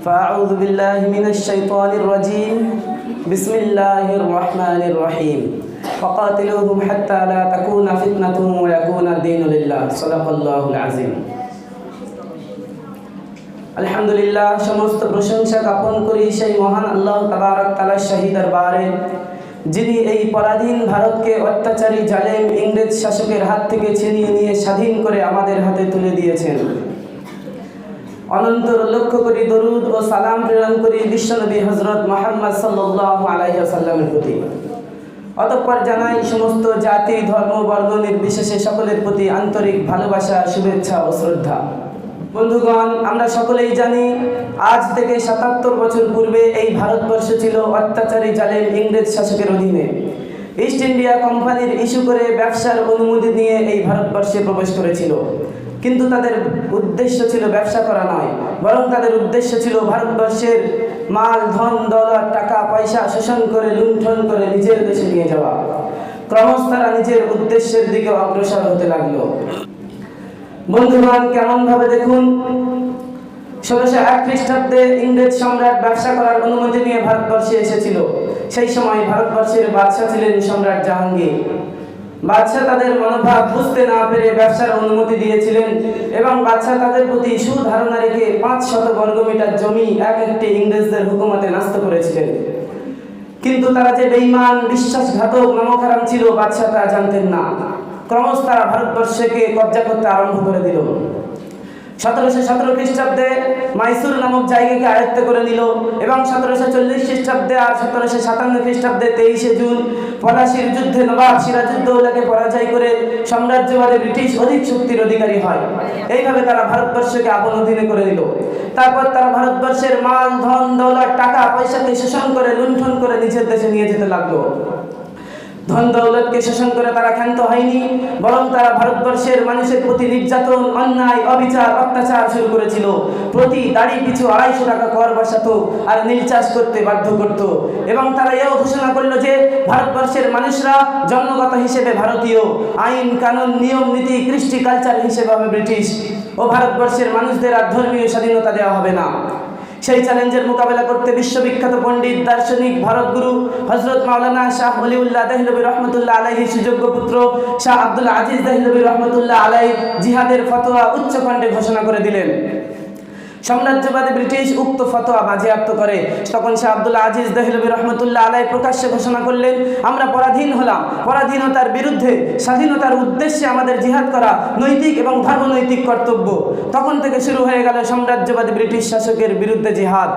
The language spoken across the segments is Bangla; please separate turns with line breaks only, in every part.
فأعوذ بالله من الشيطان الرجيم بسم الله الرحمن الرحيم وقاتلوهم حتى لا تكون فتنة ويكون الدين لله صدق الله العظيم আলহামদুলিল্লাহ সমস্ত প্রশংসা জ্ঞাপন করি সেই মহান আল্লাহ তাবারক তালা শাহী দরবারে যিনি এই পরাধীন ভারতকে অত্যাচারী জালেম ইংরেজ শাসকের হাত থেকে ছিনিয়ে নিয়ে স্বাধীন করে আমাদের হাতে তুলে দিয়েছেন অনন্তর লক্ষ্য করি দরুদ ও সালাম প্রেরণ করি বিশ্বনবী হজরত মোহাম্মদ সাল্লাহ আলাইসাল্লামের প্রতি। অতঃপর জানাই সমস্ত জাতি, ধর্ম বর্ণ নির্বিশেষে সকলের প্রতি আন্তরিক ভালোবাসা, শুভেচ্ছা ও শ্রদ্ধা। বন্ধুগণ, আমরা সকলেই জানি আজ থেকে সাতাত্তর বছর পূর্বে এই ভারতবর্ষ ছিল অত্যাচারী জালেম ইংরেজ শাসকের অধীনে। ইস্ট ইন্ডিয়া কোম্পানির ইস্যু করে ব্যবসার অনুমতি নিয়ে এই ভারতবর্ষে প্রবেশ করেছিল। কিন্তু তাদের উদ্দেশ্য ছিল ব্যবসা করা নয়, বরং তাদের উদ্দেশ্য ছিল ভারতবর্ষের মাল, ধন, দৌলত, টাকা, পয়সা শোষণ করে, লুণ্ঠন করে নিজের দেশে নিয়ে যাওয়া। ক্রমশ তারা নিজের উদ্দেশ্যের দিকে অগ্রসর হতে লাগল। বন্ধুগণ কেমন ভাবে দেখুন? ষোলোশো এক খ্রিস্টাব্দে ইংরেজ সম্রাট ব্যবসা করার অনুমতি নিয়ে ভারতবর্ষে এসেছিল। সেই সময় ভারতবর্ষের বাদশাহ ছিলেন সম্রাট জাহাঙ্গীর। বাদশাহ তাদের মনোভাব বুঝতে না পেরে ব্যবসার অনুমতি দিয়েছিলেন এবং বাদশাহ তাদের প্রতি সুধারণা রেখে পাঁচ শত বর্গমিটার জমি এক একটি ইংরেজদের হুকুমতে নাস্ত করেছিলেন। কিন্তু তারা যে বেইমান বিশ্বাসঘাতক, নমখারাম ছিল বাদশাহ তা জানতেন না। ক্রমশ তারা ভারতবর্ষকে কব্জা করতে আরম্ভ করে দিল। সতেরোশো সতেরো খ্রিস্টাব্দে মাইসুর নামক জায়গাকে আয়ত্ত করে নিল এবং সতেরোশো চল্লিশ খ্রিস্টাব্দে আর সতেরোশো সাতান্ন খ্রিস্টাব্দে তেইশে জুন পলাশির যুদ্ধে নবাব সিরাজউদ্দৌলাকে পরাজয় করে সাম্রাজ্যবাদী ব্রিটিশ অধিক শক্তির অধিকারী হয়। এইভাবে তারা ভারতবর্ষকে আপন অধীনে করে দিল তারপর তারা ভারতবর্ষের মাল ধন, দৌলত, টাকা, পয়সাকে শোষণ করে লুণ্ঠন করে নিজের দেশে নিয়ে যেতে লাগল। ধন দৌলতকে শোষণ করে তারা ক্ষান্ত হয়নি, বরং তারা ভারতবর্ষের মানুষের প্রতি নির্যাতন, অন্যায়, অবিচার, অত্যাচার শুরু করেছিল। প্রতি দাড়ি পিছু আড়াইশো টাকা কর বসাত আর নীল চাষ করতে বাধ্য করত। এবং তারা এও ঘোষণা করল যে, ভারতবর্ষের মানুষরা জন্মগত হিসেবে ভারতীয়। আইন, কানুন, নিয়ম, নীতি, কৃষ্টি, কালচার হিসেবে হবে ব্রিটিশ। ও ভারতবর্ষের মানুষদের আর ধর্মীয় স্বাধীনতা দেওয়া হবে না। সেই চ্যালেঞ্জের মোকাবেলা করতে বিশ্ববিখ্যাত পণ্ডিত দার্শনিক ভারতগুরু হজরত মাওলানা শাহ অলিউল্লাহ দেহলবী রহমতুল্লাহ আলাইহি সুযোগ্য পুত্র শাহ আব্দুল আজিজ দেহলবী রহমতুল্লাহ আলাই জিহাদের ফতোয়া উচ্চকণ্ঠে ঘোষণা করে দিলেন। সাম্রাজ্যবাদী ব্রিটিশ উক্ত ফতোয়া বাজেয়াপ্ত করে। তখন শাহ আব্দুল্লাহ আজিজ দেহলবি রহমতুল্লাহ আলাই প্রকাশ্যে ঘোষণা করলেন, আমরা পরাধীন হলাম। পরাধীনতার বিরুদ্ধে, স্বাধীনতার উদ্দেশ্যে আমাদের জিহাদ করা নৈতিক এবং ধর্মনৈতিক কর্তব্য। তখন থেকে শুরু হয়ে গেল সাম্রাজ্যবাদী ব্রিটিশ শাসকের বিরুদ্ধে জিহাদ।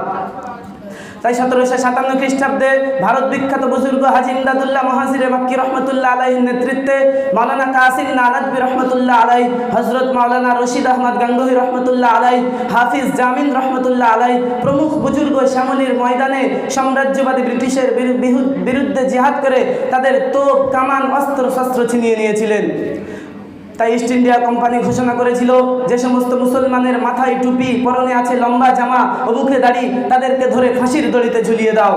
তাই সতেরোশো সাতান্ন খ্রিস্টাব্দে ভারত বিখ্যাত বুজুর্গ হাজি ইমদাদুল্লাহ মহাজিরে মাক্কি রহমতুল্লাহ আলাইহির নেতৃত্বে মাওলানা কাসিম নানাদবি রহমতুল্লাহ আলাই হজরত মাওলানা রশিদ আহমদ গাঙ্গহি রহমতুল্লাহ আলাই হাফিজ জামিন রহমতুল্লাহ আলাই প্রমুখ বুজুর্গ শ্যামলির ময়দানে সাম্রাজ্যবাদী ব্রিটিশের বিরুদ্ধে জিহাদ করে তাদের তোপ, কামান অস্ত্র শস্ত্র ছিনিয়ে নিয়েছিলেন। তাই ইস্ট ইন্ডিয়া কোম্পানি ঘোষণা করেছিল যে সমস্ত মুসলমানের মাথায় টুপি, পরনে আছে লম্বা জামা ও দাড়ি, তাদেরকে ধরে ফাঁসির দড়িতে ঝুলিয়ে দাও।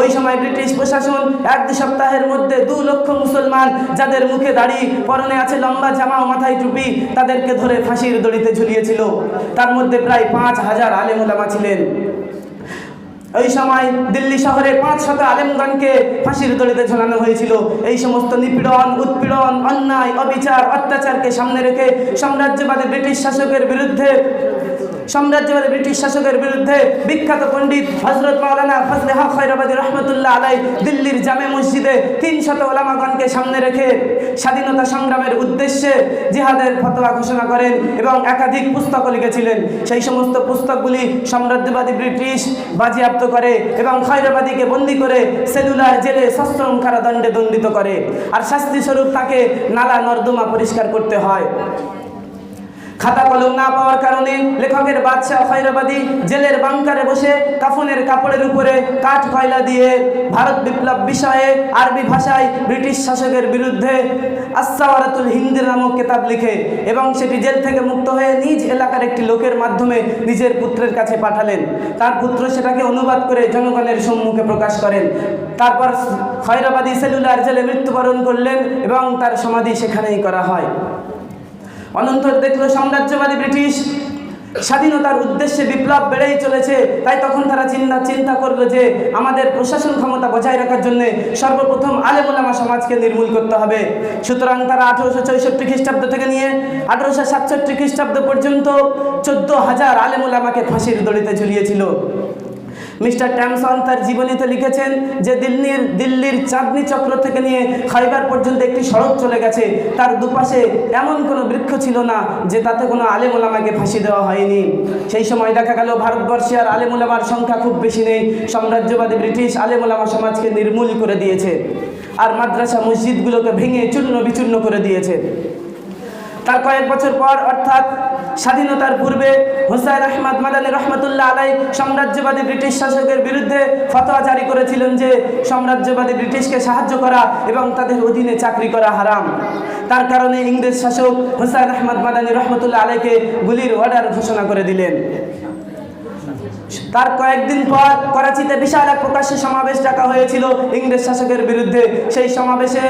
ওই সময় ব্রিটিশ প্রশাসন এক দু সপ্তাহের মধ্যে দু লক্ষ মুসলমান যাদের মুখে দাড়ি, পরনে আছে লম্বা জামা ও মাথায় টুপি, তাদেরকে ধরে ফাঁসির দড়িতে ঝুলিয়েছিল। তার মধ্যে প্রায় পাঁচ হাজার আলেমুলামা ছিলেন। ওই সময় দিল্লি শহরে পাঁচ শত আলেমগণকে ফাঁসির দড়িতে ঝোলানো হয়েছিল। এই সমস্ত নিপীড়ন, উৎপীড়ন, অন্যায়, অবিচার, অত্যাচারকে সামনে রেখে সাম্রাজ্যবাদী ব্রিটিশ শাসকের বিরুদ্ধে সাম্রাজ্যবাদী ব্রিটিশ শাসকের বিরুদ্ধে বিখ্যাত পণ্ডিত হজরত মাওলানা ফজলে হক খৈরাবাদী রহমতুল্লাহ আলাই দিল্লির জামে মসজিদে তিন শত ওলামাগণকে সামনে রেখে স্বাধীনতা সংগ্রামের উদ্দেশ্যে জিহাদের ফতোয়া ঘোষণা করেন এবং একাধিক পুস্তকও লিখেছিলেন। সেই সমস্ত পুস্তকগুলি সাম্রাজ্যবাদী ব্রিটিশ বাজেয়াপ্ত করে এবং খৈরাবাদীকে বন্দি করে সেলুলার জেলে সশ্রম কারাদণ্ডে দণ্ডিত করে। আর শাস্তি স্বরূপ তাকে নালা নর্দমা পরিষ্কার করতে হয়। খাতা কলম না পাওয়ার কারণে লেখকের বাদশাহ খৈরাবাদী জেলের বাংকারে বসে কাফনের কাপড়ের উপরে কাঠ কয়লা দিয়ে ভারত বিপ্লব বিষয়ে আরবি ভাষায় ব্রিটিশ শাসকের বিরুদ্ধে আসাওয়ারাতুল হিন্দি নামক কেতাব লিখে এবং সেটি জেল থেকে মুক্ত হয়ে নিজ এলাকার একটি লোকের মাধ্যমে নিজের পুত্রের কাছে পাঠালেন। তার পুত্র সেটাকে অনুবাদ করে জনগণের সম্মুখে প্রকাশ করেন। তারপর খয়রাবাদী সেলুলার জেলে মৃত্যুবরণ করলেন এবং তার সমাধি সেখানেই করা হয়। অনন্তর দেখল সাম্রাজ্যবাদী ব্রিটিশ। স্বাধীনতার উদ্দেশ্যে বিপ্লব বেড়েই চলেছে, তাই তখন তারা চিন্তা চিন্তা করল যে আমাদের প্রশাসন ক্ষমতা বজায় রাখার জন্য সর্বপ্রথম আলেমুলামা সমাজকে নির্মূল করতে হবে। সুতরাং তারা আঠারোশো চৌষট্টি খ্রিস্টাব্দ থেকে নিয়ে আঠেরোশো সাতষট্টি খ্রিস্টাব্দ পর্যন্ত চোদ্দ হাজার আলেমুলামাকে ফাঁসির দড়িতে ঝুলিয়েছিল। মিস্টার ট্যামসন তার জীবনীতে লিখেছেন যে দিল্লির দিল্লির চাঁদনি চক্র থেকে নিয়ে খাইবার পর্যন্ত একটি সড়ক চলে গেছে। তার দুপাশে এমন কোনো বৃক্ষ ছিল না যে তাতে কোনো আলেমুলামাকে ফাঁসি দেওয়া হয়নি। সেই সময় দেখা গেল ভারতবর্ষে আর আলেমুলামার সংখ্যা খুব বেশি নেই। সাম্রাজ্যবাদী ব্রিটিশ আলেমুলামা সমাজকে নির্মূল করে দিয়েছে আর মাদ্রাসা মসজিদগুলোকে ভেঙে চূর্ণ বিচূর্ণ করে দিয়েছে। তার কয়েক বছর পর অর্থাৎ স্বাধীনতার পূর্বে হুসাইন আহমদ মাদানী রহমতুল্লাহ আলাই সাম্রাজ্যবাদী ব্রিটিশ শাসকের বিরুদ্ধে ফতোয়া জারি করেছিলেন যে সাম্রাজ্যবাদী ব্রিটিশকে সাহায্য করা এবং তাদের অধীনে চাকরি করা হারাম। তার কারণে ইংরেজ শাসক হুসাইন আহমদ মাদানী রহমতুল্লাহ আলাইকে গুলির অর্ডার ঘোষণা করে দিলেন। তার কয়েকদিন পর করাচিতে বিশাল এক প্রকাশ্য সমাবেশ ডাকা হয়েছিল ইংরেজ শাসকের বিরুদ্ধে। সেই সমাবেশে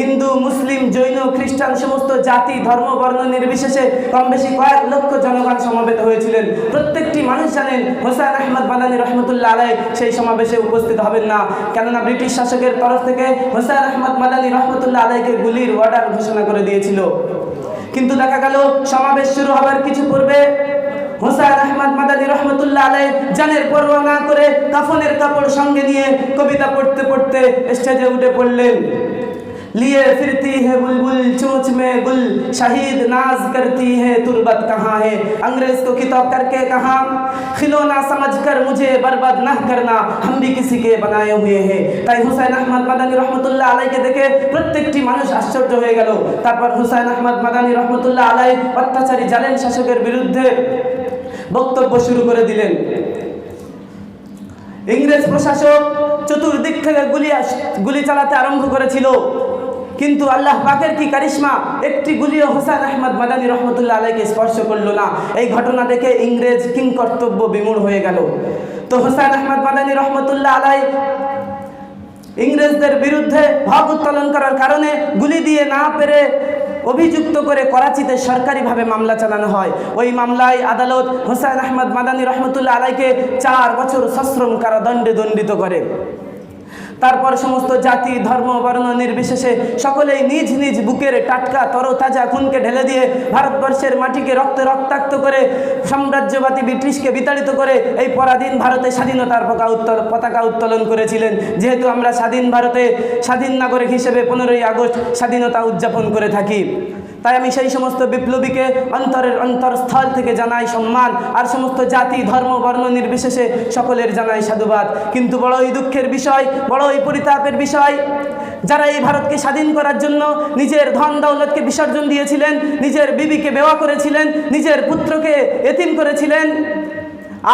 হিন্দু, মুসলিম, জৈন, খ্রিস্টান, সমস্ত জাতি, ধর্ম, বর্ণ নির্বিশেষে কম বেশি কয়েক লক্ষ জনগণ সমবেত হয়েছিলেন। প্রত্যেকটি মানুষ জানেন হোসেন আহমদ মাদানী রহমতুল্লাহ আলাই সেই সমাবেশে উপস্থিত হবেন না। কেননা ব্রিটিশ শাসকের তরফ থেকে হোসেন আহমদ মাদানী রহমতুল্লাহ আলাইকে গুলির অর্ডার ঘোষণা করে দিয়েছিল। কিন্তু দেখা গেল, সমাবেশ শুরু হবার কিছু পূর্বে হোসেন আহমদ মাদানী রহমতুল্লাহ আলাই জানের পরোয়া না করে কাফনের কাপড় সঙ্গে নিয়ে কবিতা পড়তে পড়তে স্টেজে উঠে পড়লেন लिए फिरती है बुलबुल चोंच में गुल शहीद नाज करती है तुरबत कहाँ है अंग्रेज को किताब करके कहा खिलौना समझकर मुझे बर्बाद न करना हम भी किसी के बनाए हुए हैं তাই হুসাইন আহমদ মাদানী রহমতুল্লাহ আলাইকে দেখে প্রত্যেকটি মানুষ আশ্চর্য হয়ে গেল তারপর হুসাইন আহমদ মাদানী রহমতুল্লাহ আলাই অত্যাচারী জালেম শাসকের বিরুদ্ধে বক্তব্য শুরু করে দিলেন। ইংরেজ প্রশাসক চতুর্দিক থেকে গুলি গুলি চালাতে আরম্ভ করেছিল। কিন্তু আল্লাহ পাকের কি কারিশমা? একটি গুলিও হোসেন আহমদ মাদানী রহমতুল্লাহ আলাইকে স্পর্শ করল না। এই ঘটনা দেখে ইংরেজ কিং কর্তব্য বিমূঢ় হয়ে গেল। তো হোসেন আহমদ মাদানী রহমতুল্লাহ আলাই ইংরেজদের বিরুদ্ধে ভাব উত্তোলন করার কারণে গুলি দিয়ে না পেরে অভিযুক্ত করে করাচিতে সরকারিভাবে মামলা চালানো হয়। ওই মামলায় আদালত হোসেন আহমদ মাদানী রহমতুল্লাহ আলাইকে চার বছর সশ্রম কারাদণ্ডে দণ্ডিত করে। তারপর সমস্ত জাতি, ধর্ম, বর্ণ নির্বিশেষে সকলেই নিজ নিজ বুকের টাটকা, তরতাজা খুনকে ঢেলে দিয়ে ভারতবর্ষের মাটিকে রক্তে রক্তাক্ত করে, সাম্রাজ্যবাদী ব্রিটিশকে বিতাড়িত করে এই পরাধীন ভারতে স্বাধীনতার পতাকা উত্তোলন পতাকা উত্তোলন করেছিলেন। যেহেতু আমরা স্বাধীন ভারতে স্বাধীন নাগরিক হিসেবে পনেরোই আগস্ট স্বাধীনতা উদযাপন করে থাকি। তাই আমি সেই সমস্ত বিপ্লবীকে অন্তরের অন্তরস্থল থেকে জানাই সম্মান, আর সমস্ত জাতি, ধর্ম, বর্ণ নির্বিশেষে সকলের জানাই সাধুবাদ। কিন্তু বড়ই দুঃখের বিষয়, বড়ই পরিতাপের বিষয়, যারা এই ভারতকে স্বাধীন করার জন্য নিজের ধন দৌলতকে বিসর্জন দিয়েছিলেন, নিজের বিবিকে বেওয়া করেছিলেন, নিজের পুত্রকে এতিম করেছিলেন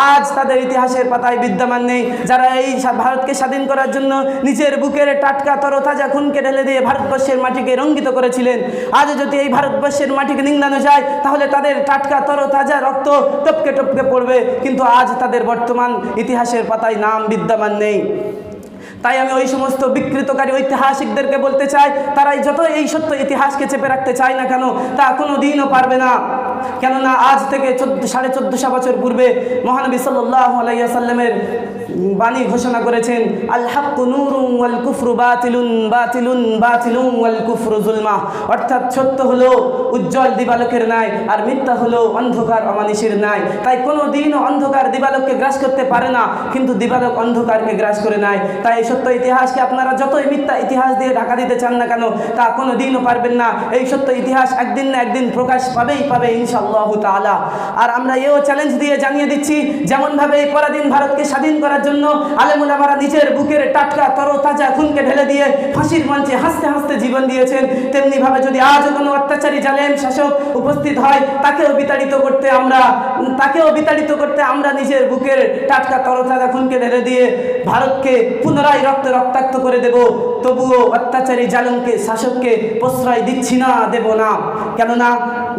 আজ তাদের ইতিহাসের পাতায় বিদ্যমান নেই। যারা এই ভারতকে স্বাধীন করার জন্য নিজের বুকের টাটকা তরতাজা খুনকে ঢেলে দিয়ে ভারতবর্ষের মাটিকে রঙ্গিত করেছিলেন, আজ যদি এই ভারতবর্ষের মাটিকে নিংড়ানো যায়, তাহলে তাদের টাটকা তরতাজা রক্ত টপকে টপকে পড়বে। কিন্তু আজ তাদের বর্তমান ইতিহাসের পাতায় নাম বিদ্যমান নেই। তাই আমি ওই সমস্ত বিকৃতকারী ঐতিহাসিকদেরকে বলতে চাই, তারাই যত এই সত্য ইতিহাসকে চেপে রাখতে চায় না কেন, তা কোনো দিনও পারবে না। কেননা আজ থেকে চোদ্দ সাড়ে চোদ্দশো বছর পূর্বে মহানবী সাল্লাহ আলাইসাল্লামের বাণী ঘোষণা করেছেন, আল হাক্কু নূরুন ওয়াল কুফরু বাতিলুন বাতিলুন বাতিলুন ওয়াল কুফরু জুলমা। অর্থাৎ সত্য হলো, উজ্জ্বল দিবালোকের ন্যায়, আর মিথ্যা হলো, অন্ধকার অমানিসের ন্যায়। তাই কোনো দিনও অন্ধকার দিবালোককে গ্রাস করতে পারে না, কিন্তু দিবালোক অন্ধকারকে গ্রাস করে নেয়। তাই এই সত্য ইতিহাসকে আপনারা যতই মিথ্যা ইতিহাস দিয়ে ঢাকা দিতে চান না কেন, তা কোনো দিনও পারবেন না। এই সত্য ইতিহাস একদিন না একদিন প্রকাশ পাবেই পাবে ইনশাআল্লাহ তাআলা। আর আমরা এও চ্যালেঞ্জ দিয়ে জানিয়ে দিচ্ছি, যেমনভাবে এই পরাধীন ভারতকে স্বাধীন করার জন্য আলেমুলাবারা নিজের বুকের টাটকা তরতাজা খুনকে ঢেলে দিয়ে ফাঁসির মঞ্চে হাসতে হাসতে জীবন দিয়েছেন। তেমনিভাবে যদি আজও কোনো অত্যাচারী জালেম শাসক উপস্থিত হয়, তাকেও বিতাড়িত করতে আমরা তাকেও বিতাড়িত করতে আমরা নিজের বুকের টাটকা তরতাজা খুনকে ঢেলে দিয়ে ভারতকে পুনরায় রক্ত রক্তাক্ত করে দেব। তবুও অত্যাচারী জালেমকে, শাসককে প্রশ্রয় দিচ্ছি না, দেব না। কেননা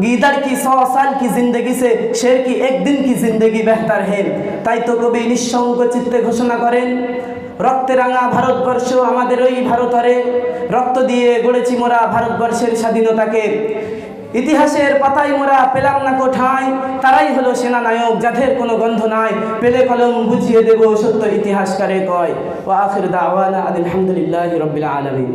গিদার কি সো, সাল কি জিন্দগি সে, শের কি একদিন কি জিন্দগি বেহতার হেন তাই তো কবি নিঃসঙ্গ চিত্ত ঘোষণা করেন। রক্তে রাঙা ভারতবর্ষ আমাদের ওই ভারতরে। রক্ত দিয়ে গড়েছি মোরা ভারতবর্ষের স্বাধীনতাকে। ইতিহাসের পাতায় মোরা পেলাম না কোঠায়। তারাই হলো সেনানায়ক, যাদের কোনো গন্ধ নাই। পেলে কলম বুঝিয়ে দেব সত্য ইতিহাসকারে কয়। ও আখির দাওয়ানা আলহামদুলিল্লাহ রবিল আলমিন।